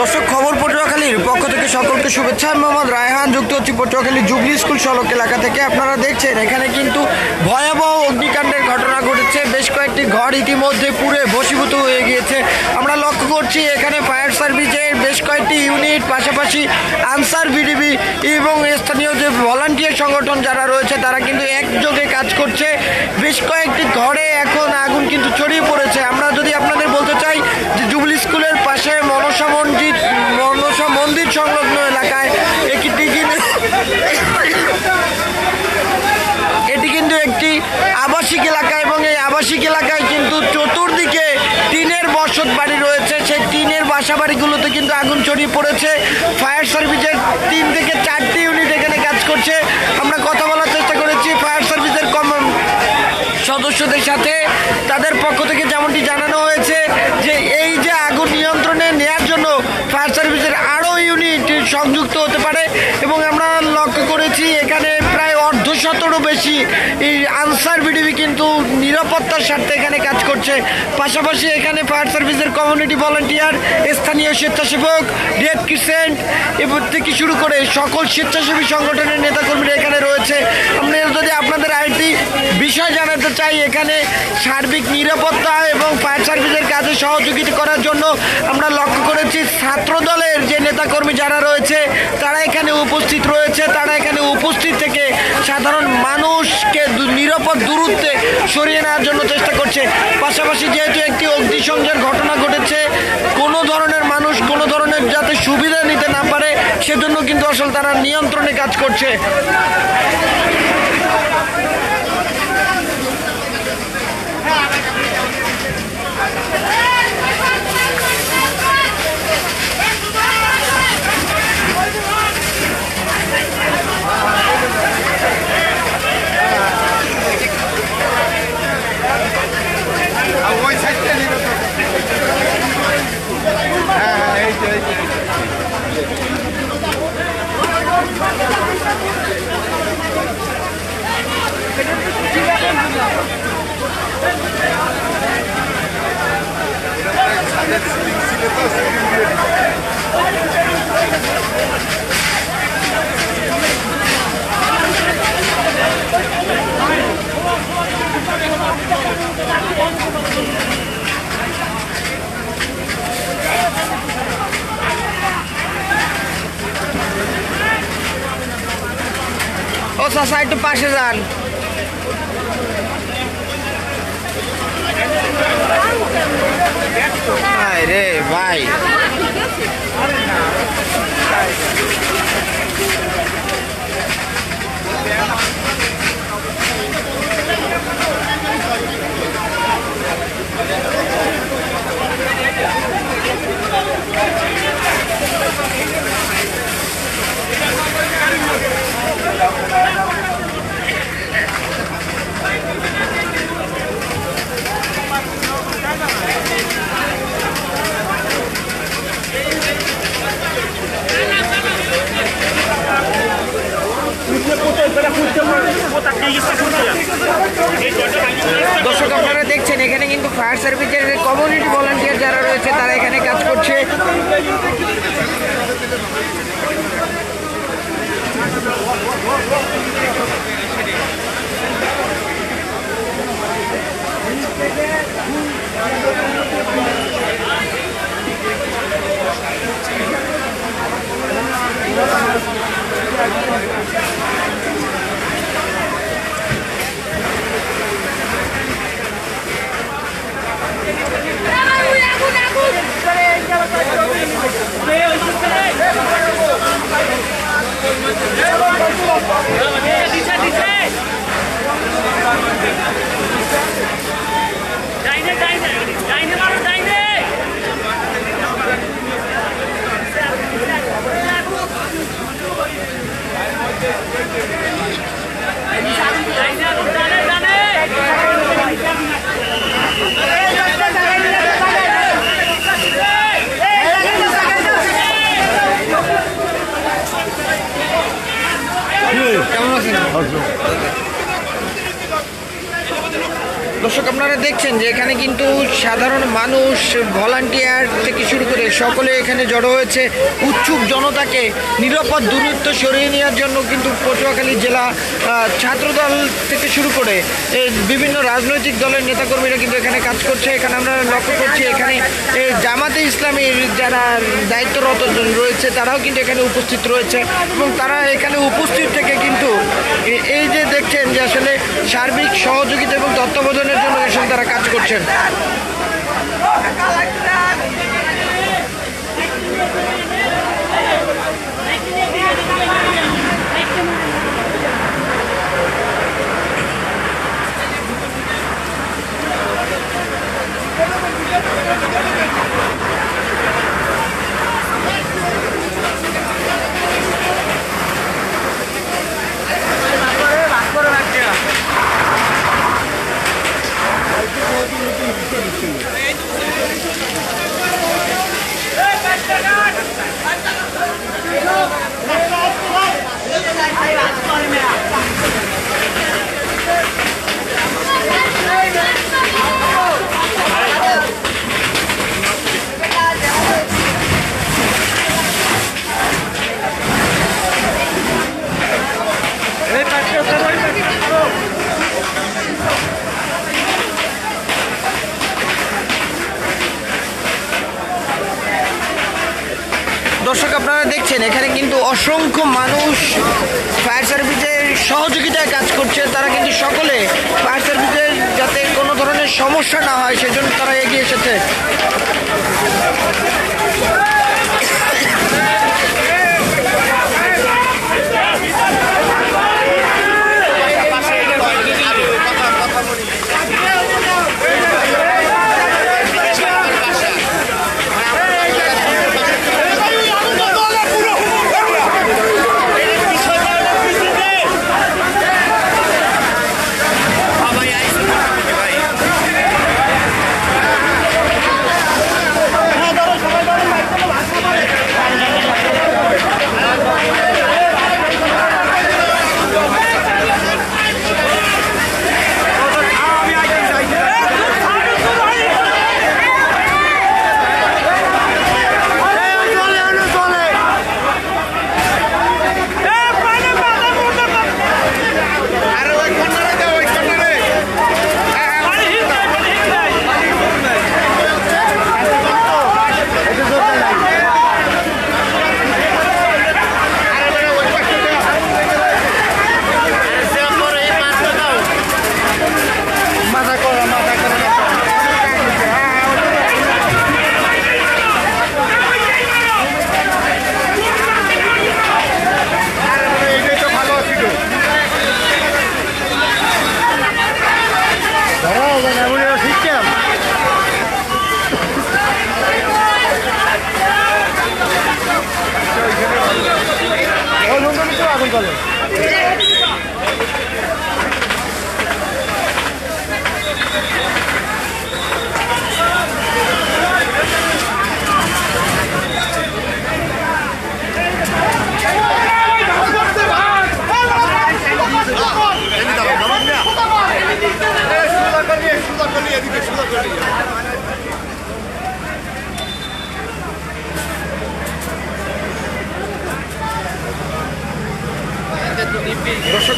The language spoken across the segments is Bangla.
দর্শক, খবর পটুয়াখালীর পক্ষ থেকে সকলকে শুভেচ্ছা। মোহাম্মদ রায়হান, যুক্ত হচ্ছি পটুয়াখালী জুবলি স্কুল সড়ক এলাকা থেকে। আপনারা দেখছেন, এখানে কিন্তু ভয়াবহ অগ্নিকাণ্ডের ঘটনা ঘটেছে। বেশ কয়েকটি ঘর ইতিমধ্যে পুরে ভসীভূত হয়ে গিয়েছে। আমরা লক্ষ্য করছি, এখানে ফায়ার সার্ভিসের বেশ কয়েকটি ইউনিট, পাশাপাশি আনসার বিডিবি এবং স্থানীয় যে ভলান্টিয়ার সংগঠন যারা রয়েছে, তারা কিন্তু একযোগে কাজ করছে। বেশ কয়েকটি ঘরে এখন আগুন কিন্তু ছড়িয়ে পড়েছে। আমরা যদি আপনাদের বলতে চাই যে জুবলি স্কুলের পাশে মনসা মন্দির মনসা মন্দির সংলগ্ন এলাকায় একটি এটি কিন্তু একটি আবাসিক এলাকা এবং এই আবাসিক এলাকায় কিন্তু চতুর্দিকে টিনের বসত বাড়ি রয়েছে। সেই টিনের বাসা বাড়িগুলোতে কিন্তু আগুন ছড়িয়ে পড়েছে। ফায়ার সার্ভিসের তিন থেকে চারটি ইউনিট এখানে কাজ করছে আমরা কথা বলার চেষ্টা করেছি ফায়ার সার্ভিসের কম সদস্যদের সাথে তাদের পক্ষ থেকে যেমনটি জানানো হয়েছে যে এই যে আগুন নিয়ন্ত্রণে নেয়ার জন্য ফায়ার সার্ভিসের আরও ইউনিট সংযুক্ত হতে পারে এবং আমরা লক্ষ্য করেছি এখানে প্রায় বেশি। এই আনসার বিডিবি কিন্তু নিরাপত্তার স্বার্থে এখানে কাজ করছে। পাশাপাশি এখানে ফায়ার সার্ভিসের কমিউনিটি ভলান্টিয়ার, স্থানীয় স্বেচ্ছাসেবক রেড ক্রিসেন্ট এবং থেকে শুরু করে? সকল স্বেচ্ছাসেবী সংগঠনের নেতাকর্মীরা এখানে রয়েছে। আমরা যদি আপনাদের আরেকটি বিষয় জানাতে চাই, এখানে সার্বিক নিরাপত্তা এবং ফায়ার সার্ভিসের কাজে সহযোগিতা করার জন্য আমরা লক্ষ্য করেছি ছাত্র দলের যে নেতাকর্মী যারা রয়েছে, তারা এখানে উপস্থিত রয়েছে, তারা এখানে উপস্থিত সাধারণ মানুষকে নিরাপদ দূরত্বে সরিয়ে নেওয়ার জন্য চেষ্টা করছে। পাশাপাশি যেহেতু একটি অগ্নিসংযোগ ঘটনা ঘটেছে, কোনো ধরনের মানুষ, কোনো ধরনের যাতে সুবিধা নিতে না পারে, সেজন্য কিন্তু আসলে তারা নিয়ন্ত্রণে কাজ করছে। হ্যাঁ হ্যাঁ একটু পাশে যান। রে ভাই। দর্শক, আপনারা দেখছেন যে এখানে কিন্তু সাধারণ মানুষ ভলান্টিয়ার থেকে শুরু করে সকলে এখানে জড়ো হয়েছে। উৎসুক জনতাকে নিরাপদ দূরত্ব সরিয়ে নেওয়ার জন্য কিন্তু পটুয়াখালী জেলা ছাত্রদল থেকে শুরু করে বিভিন্ন রাজনৈতিক দলের নেতাকর্মীরা কিন্তু এখানে কাজ করছে। এখানে আমরা লক্ষ্য করছি এখানে জামাতে ইসলামীর যারা দায়িত্বরত রয়েছে, তারাও কিন্তু এখানে উপস্থিত রয়েছে এবং তারা এখানে উপস্থিত থেকে কিন্তু এই যে দেখছেন যে আসলে সার্বিক সহযোগিতা এবং তত্ত্বাবধানের জন্য আসলে তারা কাজ করছেন দর্শক আপনারা দেখছেন এখানে কিন্তু অসংখ্য মানুষ ফায়ার সার্ভিসের সহযোগিতায় কাজ করছে। তারা কিন্তু সকলে ফায়ার সার্ভিসের যাতে কোনো ধরনের সমস্যা না হয়, সেজন্য তারা এগিয়ে এসেছে।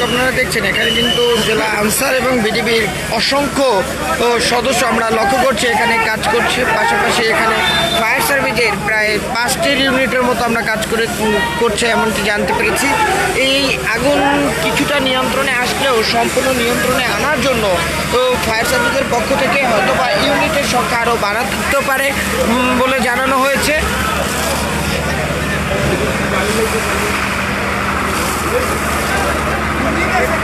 আপনারা দেখছেন, এখানে কিন্তু জেলা আনসার এবং বিজেপির অসংখ্য সদস্য আমরা লক্ষ্য করছি, এখানে কাজ করছে পাশাপাশি এখানে ফায়ার সার্ভিসের প্রায় পাঁচটি ইউনিটের মতো আমরা কাজ করে করছে এমনটি জানতে পেরেছি এই আগুন কিছুটা নিয়ন্ত্রণে আসলেও, সম্পূর্ণ নিয়ন্ত্রণে আনার জন্য ফায়ার সার্ভিসের পক্ষ থেকে হয়তো বা ইউনিটের সংখ্যা আরও বাড়াতে পারে বলে জানানো হয়েছে Thank you. Yeah,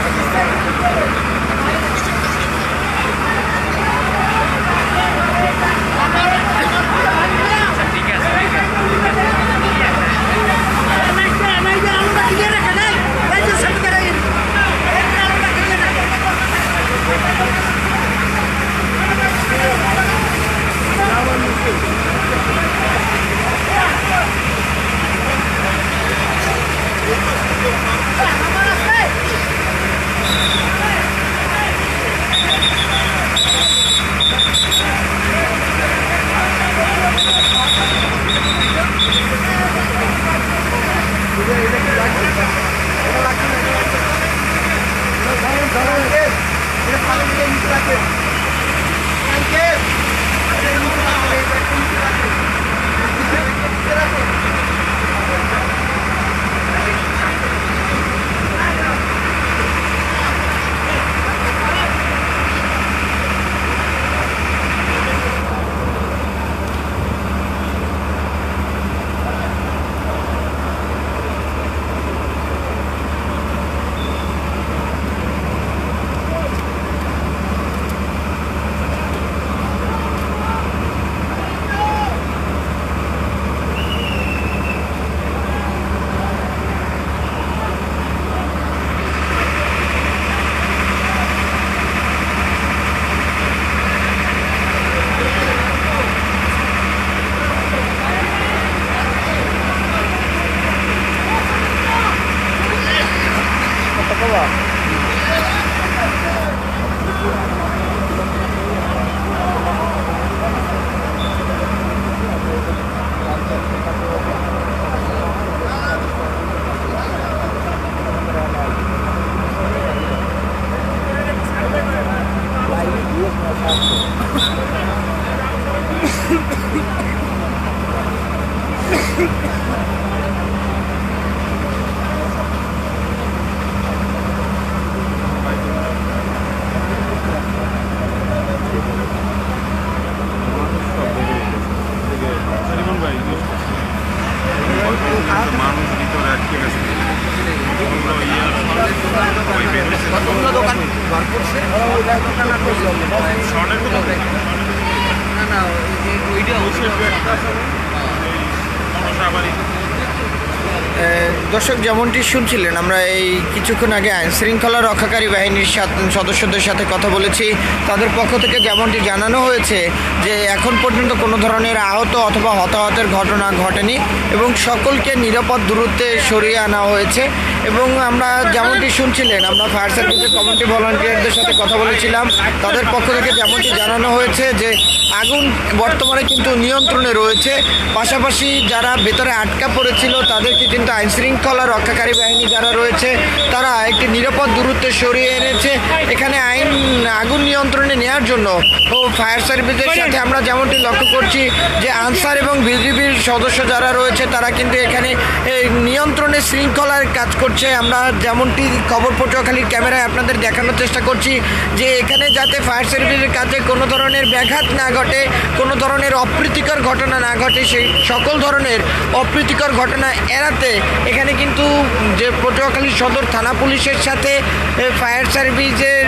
যেমনটি শুনছিলেন, আমরা এই কিছুক্ষণ আগে আইন শৃঙ্খলা রক্ষাকারী বাহিনীর সদস্যদের সাথে কথা বলেছি। তাদের পক্ষ থেকে যেমনটি জানানো হয়েছে যে, এখন পর্যন্ত কোনো ধরনের আহত অথবা হতাহতের ঘটনা ঘটেনি এবং সকলকে নিরাপদ দূরত্বে সরিয়ে আনা হয়েছে এবং আমরা যেমনটি শুনছিলেন, আমরা ফায়ার সার্ভিসের কমিউনিটি ভলান্টিয়ারদের সাথে কথা বলেছিলাম। তাদের পক্ষ থেকে যেমনটি জানানো হয়েছে যে আগুন বর্তমানে কিন্তু নিয়ন্ত্রণে রয়েছে। পাশাপাশি যারা ভেতরে আটকা পড়েছিল, তাদেরকে কিন্তু আইন শৃঙ্খলা রক্ষাকারী বাহিনী যারা রয়েছে, তারা একটি নিরাপদ দূরত্বে সরিয়ে এনেছে। এখানে আইন, আগুন নিয়ন্ত্রণে নেওয়ার জন্য ও ফায়ার সার্ভিসের সাথে আমরা যেমনটি লক্ষ্য করছি যে আনসার এবং বিজিবির সদস্য যারা রয়েছে, তারা কিন্তু এখানে নিয়ন্ত্রণে শৃঙ্খলার কাজ করছে। আমরা যেমনটি খবর পটুয়াখালীর ক্যামেরায় আপনাদের দেখানোর চেষ্টা করছি যে এখানে যাতে ফায়ার সার্ভিসের কাজে কোনো ধরনের ব্যাঘাত না ঘটে কোনো ধরনের অপ্রীতিকর ঘটনা না ঘটে, সেই সকল ধরনের অপ্রীতিকর ঘটনা এড়াতে এখানে কিন্তু যে পটুয়াখালী সদর থানা পুলিশের সাথে ফায়ার সার্ভিসের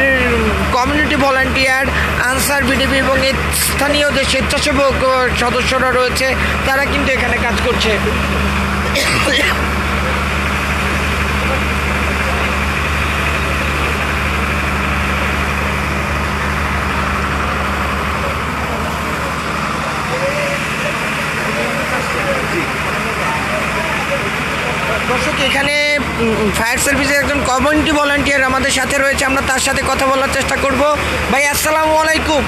কমিউনিটি ভলান্টিয়ার, আনসার বিডিবি এবং স্থানীয় যে স্বেচ্ছাসেবক সদস্যরা রয়েছে, তারা কিন্তু এখানে কাজ করছে দর্শক এখানে ফায়ার সার্ভিসের একজন কমিউনিটি ভলান্টিয়ার আমাদের সাথে রয়েছে আমরা তার সাথে কথা বলার চেষ্টা করব। ভাই আসসালামু আলাইকুম।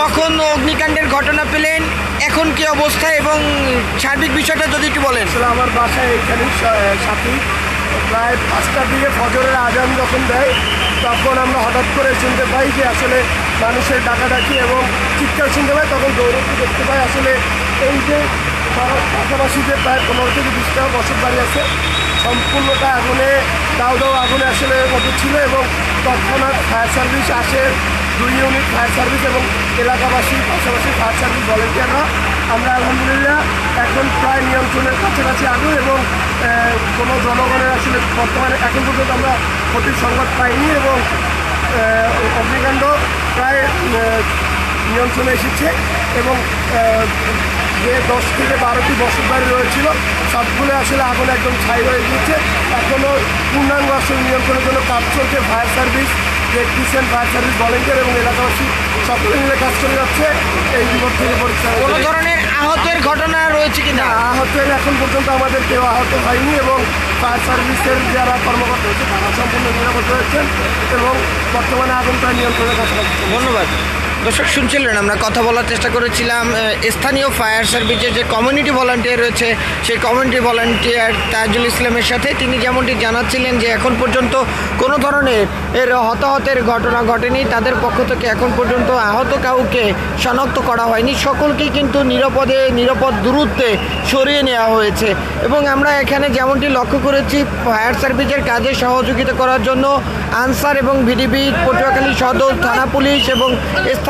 কখন অগ্নিকাণ্ডের ঘটনা পেলেন? এখন কি অবস্থা? এবং সার্বিক বিষয়টা যদি একটু বলেন। আমার বাসায় এখানে সাথী। প্রায় পাঁচটার দিকে ফজরের আজান যখন দেয় তখন আমরা হঠাৎ করে শুনতে পাই যে আসলে মানুষের ডাকাডাকি এবং চিৎকার শুনতে পাই তখন দৌড়তে দেখতে পাই। আসলে এই যে পাশাপাশি যে প্রায় পনেরো থেকে বিশটা বছর বাড়ি আছে সম্পূর্ণটা আগুনে দাও দাও আগুনে আসলে মতো ছিল এবং তৎক্ষণাৎ ফায়ার সার্ভিস আসে। দুই ইউনিট ফায়ার সার্ভিস এবং এলাকাবাসী, পাশাপাশি ফায়ার সার্ভিস ভলেন্টিয়াররা। আমরা আলহামদুলিল্লাহ এখন প্রায় নিয়ন্ত্রণের কাছাকাছি আগুন এবং কোনো জনগণের আসলে বর্তমানে এখন পর্যন্ত আমরা ক্ষতির সংবাদ পাইনি এবং অগ্নিকাণ্ড প্রায় নিয়ন্ত্রণে এসেছে এবং যে দশ থেকে বারোটি বছর বাড়ি রয়েছিল। সবগুলো আসলে আগুন একদম ছাই হয়ে গিয়েছে। এখনও পূর্ণাঙ্গ আসলে নিয়ন্ত্রণের জন্য কাজ চলছে fire service electrician fire service volunteer এবং এলাকাবাসী সকলে মিলে কাজ করে যাচ্ছে। এই বিপদ থেকে পরিষ্কার কোনো ধরনের আহতের ঘটনা রয়েছে কিনা? আহতের এখন পর্যন্ত আমাদের কেউ আহত হয়নি এবং ফায়ার সার্ভিসের যারা কর্মকর্তা রয়েছে তারা সম্পূর্ণ নিরাপদ রয়েছেন এবং বর্তমানে আগুনটা নিয়ন্ত্রণের কাছাকাছি ধন্যবাদ। দর্শক, শুনছিলেন, আমরা কথা বলার চেষ্টা করেছিলাম স্থানীয় ফায়ার সার্ভিসের যে কমিউনিটি ভলান্টিয়ার রয়েছে, সেই কমিউনিটি ভলান্টিয়ার তাজুল ইসলামের সাথে তিনি যেমনটি জানাচ্ছিলেন যে এখন পর্যন্ত কোনো ধরনের এর হতাহতের ঘটনা ঘটেনি। তাদের পক্ষ থেকে এখন পর্যন্ত আহত কাউকে শনাক্ত করা হয়নি। সকলকেই কিন্তু নিরাপদে, নিরাপদ দূরত্বে সরিয়ে নেওয়া হয়েছে। এবং আমরা এখানে যেমনটি লক্ষ্য করেছি, ফায়ার সার্ভিসের কাজে সহযোগিতা করার জন্য আনসার এবং ভিডিবি পটুয়াখালী সদর, থানা পুলিশ এবং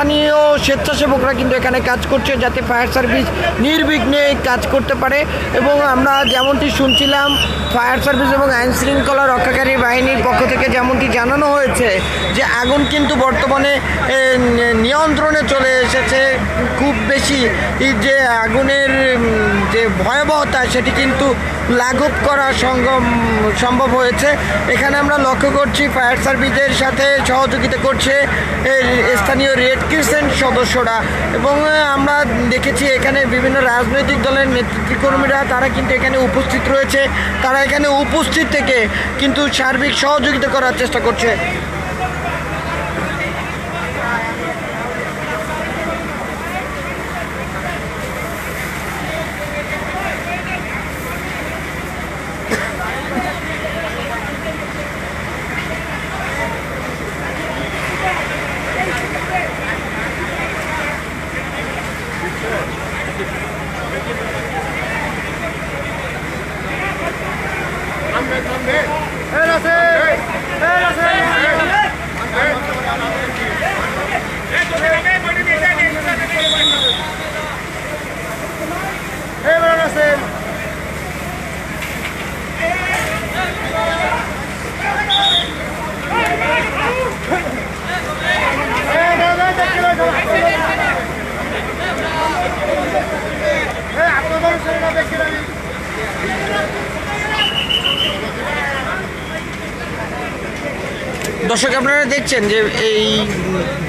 স্থানীয় স্বেচ্ছাসেবকরা কিন্তু এখানে কাজ করছে যাতে ফায়ার সার্ভিস নির্বিঘ্নে কাজ করতে পারে। এবং আমরা যেমনটি শুনছিলাম, ফায়ার সার্ভিস এবং আইন শৃঙ্খলা রক্ষাকারী বাহিনীর পক্ষ থেকে যেমনটি জানানো হয়েছে যে আগুন কিন্তু বর্তমানে নিয়ন্ত্রণে চলে এসেছে। খুব বেশি যে আগুনের যে ভয়াবহতা সেটি কিন্তু লাঘব করা সঙ্গম, সম্ভব হয়েছে। এখানে আমরা লক্ষ্য করছি ফায়ার সার্ভিসের সাথে সহযোগিতা করছে স্থানীয় রেড ক্রিসেন্ট সদস্যরা এবং আমরা দেখেছি এখানে বিভিন্ন রাজনৈতিক দলের নেতৃত্বকর্মীরা তারা কিন্তু এখানে উপস্থিত রয়েছে। তারা এখানে উপস্থিত থেকে কিন্তু সার্বিক সহযোগিতা করার চেষ্টা করছে। দেখছেন যে এই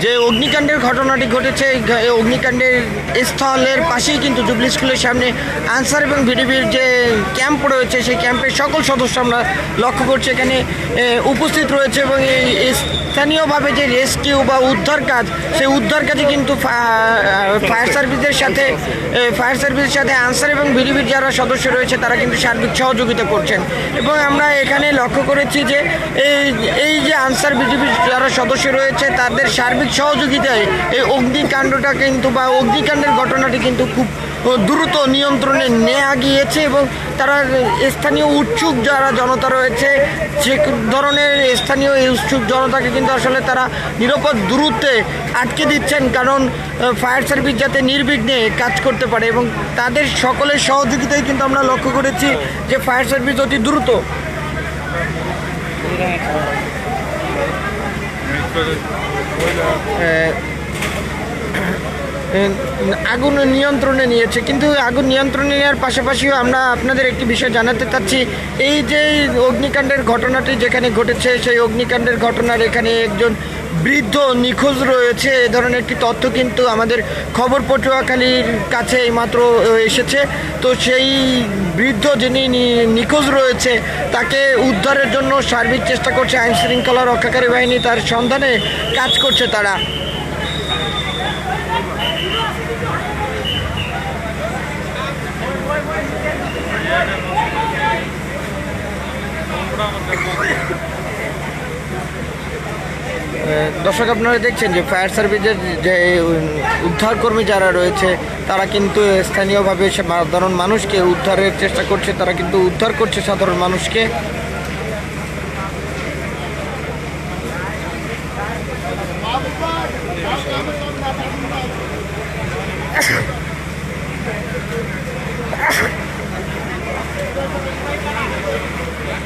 যে অগ্নিকাণ্ডের ঘটনাটি ঘটেছে, এই অগ্নিকাণ্ডের স্থলের পাশেই কিন্তু জুবলি স্কুলের সামনে আনসার এবং ভিডিবির যে ক্যাম্প রয়েছে, সেই ক্যাম্পের সকল সদস্য আমরা লক্ষ্য করছি। এখানে উপস্থিত রয়েছে এবং এই স্থানীয়ভাবে যে রেস্কিউ বা উদ্ধার কাজ, সেই উদ্ধার কাজে কিন্তু ফায়ার সার্ভিসের সাথে ফায়ার সার্ভিসের সাথে আনসার এবং ভিডিবির যারা সদস্য রয়েছে, তারা কিন্তু সার্বিক সহযোগিতা করছেন। এবং আমরা এখানে লক্ষ্য করেছি যে, এই এই যে আনসার বিজেপির যারা সদস্য রয়েছে, তাদের সার্বিক সহযোগিতায় এই অগ্নিকাণ্ডটা কিন্তু বা অগ্নিকাণ্ডের ঘটনাটি কিন্তু খুব দ্রুত নিয়ন্ত্রণে নেওয়া গিয়েছে এবং তারা স্থানীয় উৎসুক যারা জনতা রয়েছে যে ধরনের স্থানীয় উৎসুক জনতাকে কিন্তু আসলে তারা নিরাপদ দূরত্বে আটকে দিচ্ছেন কারণ ফায়ার সার্ভিস যাতে নির্বিঘ্নে কাজ করতে পারে এবং তাদের সকলের সহযোগিতায় কিন্তু আমরা লক্ষ্য করেছি যে ফায়ার সার্ভিস অতি দ্রুত। আহ, আগুন নিয়ন্ত্রণে নিয়েছে। কিন্তু আগুন নিয়ন্ত্রণে নেওয়ার পাশাপাশিও আমরা আপনাদের একটি বিষয় জানাতে চাচ্ছি। এই যে অগ্নিকাণ্ডের ঘটনাটি যেখানে ঘটেছে, সেই অগ্নিকাণ্ডের ঘটনার এখানে একজন বৃদ্ধ নিখোঁজ রয়েছে। এ ধরনের একটি তথ্য কিন্তু আমাদের খবর পটুয়াখালীর কাছে এইমাত্র এসেছে। তো সেই বৃদ্ধ যিনি নিখোঁজ রয়েছে, তাকে উদ্ধারের জন্য সার্বিক চেষ্টা করছে আইনশৃঙ্খলা রক্ষাকারী বাহিনী। তার সন্ধানে কাজ করছে তারা। দর্শক, আপনারা দেখছেন যে ফায়ার সার্ভিসের যে উদ্ধারকর্মী যারা রয়েছে, তারা কিন্তু স্থানীয়ভাবে সাধারণ মানুষকে উদ্ধারের চেষ্টা করছে, তারা কিন্তু উদ্ধার করছে সাধারণ মানুষকে।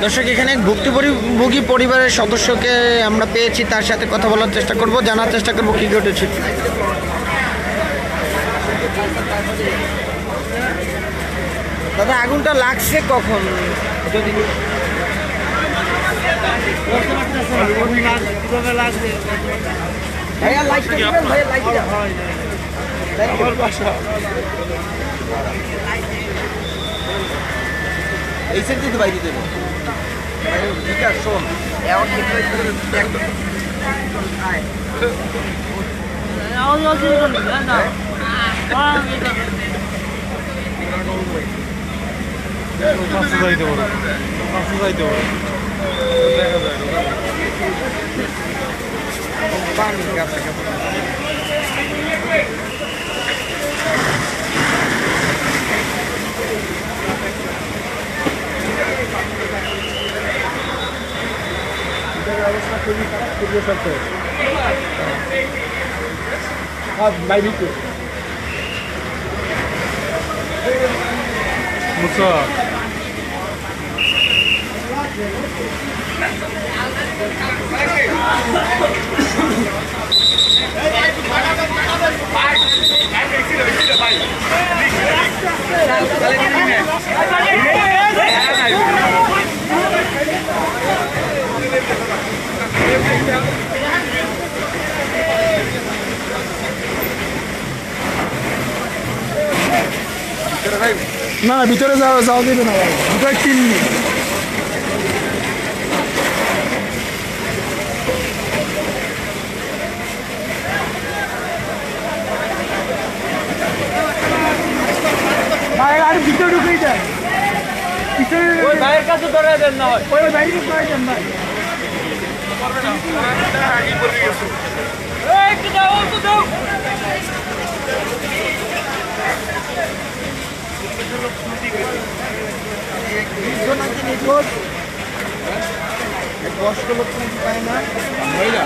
দর্শক এখানে ভুক্তভোগী পরিবারের সদস্যকে আমরা পেয়েছি তার সাথে কথা বলার চেষ্টা করব জানার চেষ্টা করব কি ঘটেছে। দাদা আগুনটা লাগছে কখন? যদি ভাইয়া ভাইয়া এই সেট দিতে বাইরে দেবো। শোন এখন পাঁচশো যাইতে পারো পাঁচশো যাইতে পারো দেখা যায় গাছে অবস্থা খুবই খারাপ খুবই সত্য আর বাইরে তো মুসা না না ভিতরে যাওয়া যাওয়া দেবে না ভিতরে ভাই আর ভিতরে ঢুকেই দেয় ভিতরে ওই ভাইয়ের কাছে ধরে দেন না ওই বাইরে ঢুকাই দেন ভাই নিখোঁজ লোক পায় না সাইডে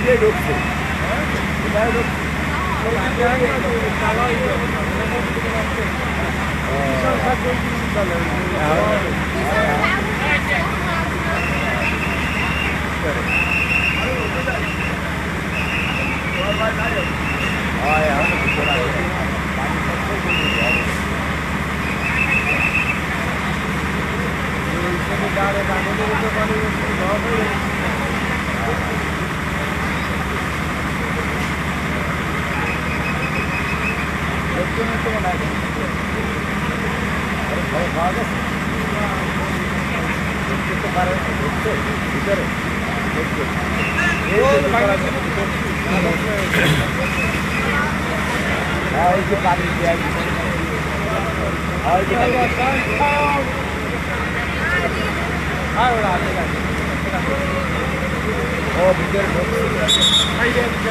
এই যে ঢুকছে হয় এখন কিছু লাগে Obrigado, Eduardo. আগুনের সই হয়েছে আগুনের সই হয়েছে লাইভে লাগে ঢুকছি লাইভে আগুনের সই হয়েছে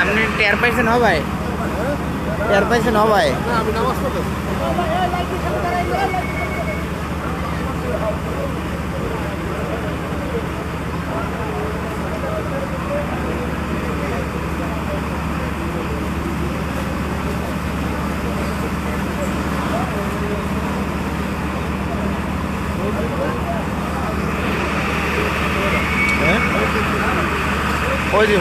আপনি টের পাইছেন হ ভাই? টের পাইছেন হ ভাই? ওই যে